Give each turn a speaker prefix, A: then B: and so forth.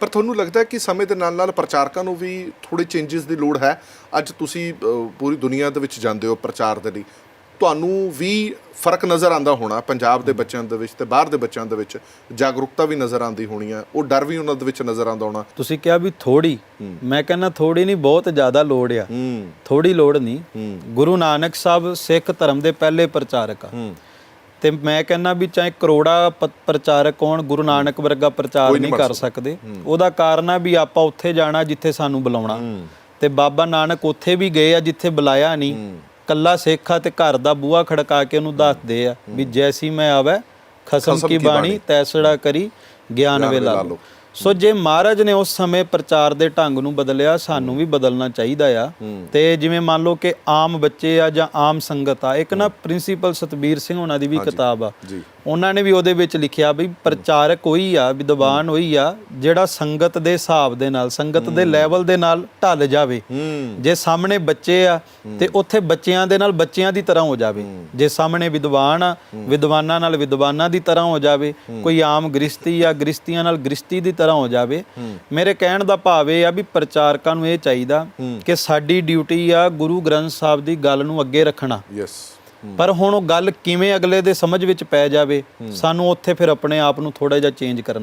A: ਪਰ ਤੁਹਾਨੂੰ ਲੱਗਦਾ ਕਿ ਸਮੇਂ ਦੇ ਨਾਲ ਨਾਲ ਪ੍ਰਚਾਰਕਾਂ ਨੂੰ ਵੀ ਥੋੜੇ ਚੇਂਜਸ ਦੀ ਲੋੜ ਹੈ? ਅੱਜ ਤੁਸੀਂ ਪੂਰੀ ਦੁਨੀਆ ਦੇ ਵਿੱਚ ਜਾਂਦੇ ਹੋ ਪ੍ਰਚਾਰ ਦੇ ਲਈ। ਤੁਹਾਨੂੰ ਵੀ ਫ਼ਰਕ ਨਜ਼ਰ ਆਂਦਾ ਹੋਣਾ ਪੰਜਾਬ ਦੇ ਬੱਚਿਆਂ ਦੇ ਵਿੱਚ ਤੇ ਬਾਹਰ ਦੇ ਬੱਚਿਆਂ ਦੇ ਵਿੱਚ? ਜਾਗਰੂਕਤਾ ਵੀ ਨਜ਼ਰ ਆਂਦੀ ਹੋਣੀ ਹੈ। ਉਹ ਡਰ ਵੀ ਉਹਨਾਂ ਦੇ ਵਿੱਚ ਨਜ਼ਰ ਆਂਦਾ ਹੋਣਾ।
B: ਤੁਸੀਂ ਕਿਹਾ ਵੀ ਥੋੜੀ ਮੈਂ ਕਹਿੰਦਾ ਥੋੜੀ ਨਹੀਂ ਬਹੁਤ ਜ਼ਿਆਦਾ ਲੋੜ ਆ। ਥੋੜੀ ਲੋੜ ਨਹੀਂ। ਗੁਰੂ ਨਾਨਕ ਸਾਹਿਬ ਸਿੱਖ ਧਰਮ ਦੇ ਪਹਿਲੇ ਪ੍ਰਚਾਰਕ ਆ। ਤੇ ਮੈਂ ਕਹਿੰਦਾ ਵੀ ਚਾਹੇ ਕਰੋੜਾ ਪ੍ਰਚਾਰਕ ਹੋਣ ਗੁਰੂ ਨਾਨਕ ਵਰਗਾ ਪ੍ਰਚਾਰ ਨਹੀਂ ਕਰ ਸਕਦੇ। ਉਹਦਾ ਕਾਰਨ ਆ ਵੀ ਆਪਾਂ ਉੱਥੇ ਜਾਣਾ ਜਿੱਥੇ ਸਾਨੂੰ ਬੁਲਾਉਣਾ। ਤੇ ਬਾਬਾ ਨਾਨਕ ਉੱਥੇ ਵੀ ਗਏ ਆ ਜਿੱਥੇ ਬੁਲਾਇਆ ਨਹੀਂ। ਕੱਲਾ ਸਿੱਖ ਆ ਤੇ ਘਰ ਦਾ ਬੂਹਾ ਖੜਕਾ ਕੇ ਉਹਨੂੰ ਦੱਸਦੇ ਆ ਵੀ ਜੈਸੀ ਮੈਂ ਆਵੇ ਖਸਮ ਕੀ ਬਾਣੀ ਤੈਸੜਾ ਕਰੀ ਗਿਆਨ ਵੇ ਲਾ ਲੋ ਸੋ ਜੇ ਮਹਾਰਾਜ ਨੇ ਉਸ ਸਮੇਂ ਪ੍ਰਚਾਰ ਦੇ ਢੰਗ ਨੂੰ ਬਦਲਿਆ ਸਾਨੂੰ ਵੀ ਬਦਲਣਾ ਚਾਹੀਦਾ ਆ। ਤੇ ਜਿਵੇਂ ਮੰਨ ਲਓ ਕਿ ਆਮ ਬੱਚੇ ਆ ਜਾਂ ਆਮ ਸੰਗਤ ਆ ਇੱਕ ਨਾ ਪ੍ਰਿੰਸੀਪਲ ਸਤਬੀਰ ਸਿੰਘ ਉਹਨਾਂ ਦੀ ਵੀ ਕਿਤਾਬ ਆ। ਉਹਨਾਂ ਨੇ ਵੀ ਉਹਦੇ ਵਿੱਚ ਲਿਖਿਆ ਵੀ ਪ੍ਰਚਾਰਕ ਉਹੀ ਆ ਵਿਦਵਾਨ ਉਹੀ ਆ ਜਿਹੜਾ ਸੰਗਤ ਦੇ ਹਿਸਾਬ ਦੇ ਨਾਲ ਸੰਗਤ ਦੇ ਲੈਵਲ ਦੇ ਨਾਲ ਢਲ ਜਾਵੇ। ਜੇ ਸਾਹਮਣੇ ਬੱਚੇ ਆ ਤੇ ਉੱਥੇ ਬੱਚਿਆਂ ਦੇ ਨਾਲ ਬੱਚਿਆਂ ਦੀ ਤਰ੍ਹਾਂ ਹੋ ਜਾਵੇ। ਜੇ ਸਾਹਮਣੇ ਵਿਦਵਾਨ ਆ ਵਿਦਵਾਨਾਂ ਨਾਲ ਵਿਦਵਾਨਾਂ ਦੀ ਤਰ੍ਹਾਂ ਹੋ ਜਾਵੇ। ਕੋਈ ਆਮ ਗ੍ਰਿਸ਼ਤੀ ਆ ਗ੍ਰਿਸ਼ਤੀਆਂ ਨਾਲ ਗ੍ਰਿਸ਼ਤੀ ਦੀ ਤਰ੍ਹਾਂ ਹੋ ਜਾਵੇ। ਮੇਰੇ ਕਹਿਣ ਦਾ ਭਾਵ ਇਹ ਆ ਵੀ ਪ੍ਰਚਾਰਕਾਂ ਨੂੰ ਇਹ ਚਾਹੀਦਾ ਕਿ ਸਾਡੀ ਡਿਊਟੀ ਆ ਗੁਰੂ ਗ੍ਰੰਥ ਸਾਹਿਬ ਦੀ ਗੱਲ ਨੂੰ ਅੱਗੇ ਰੱਖਣਾ।
A: ਯੈਸ
B: ਪਰ ਹੁਣ ਉਹ ਗੱਲ ਕਿਵੇਂ ਅਗਲੇ ਦੇ ਸਮਝ ਵਿੱਚ ਪੈ ਜਾਵੇ ਸਾਨੂੰ ਉੱਥੇ ਫਿਰ ਆਪਣੇ ਆਪ ਨੂੰ ਥੋੜਾ ਜਿਹਾ ਚੇਂਜ ਕਰਨਾ।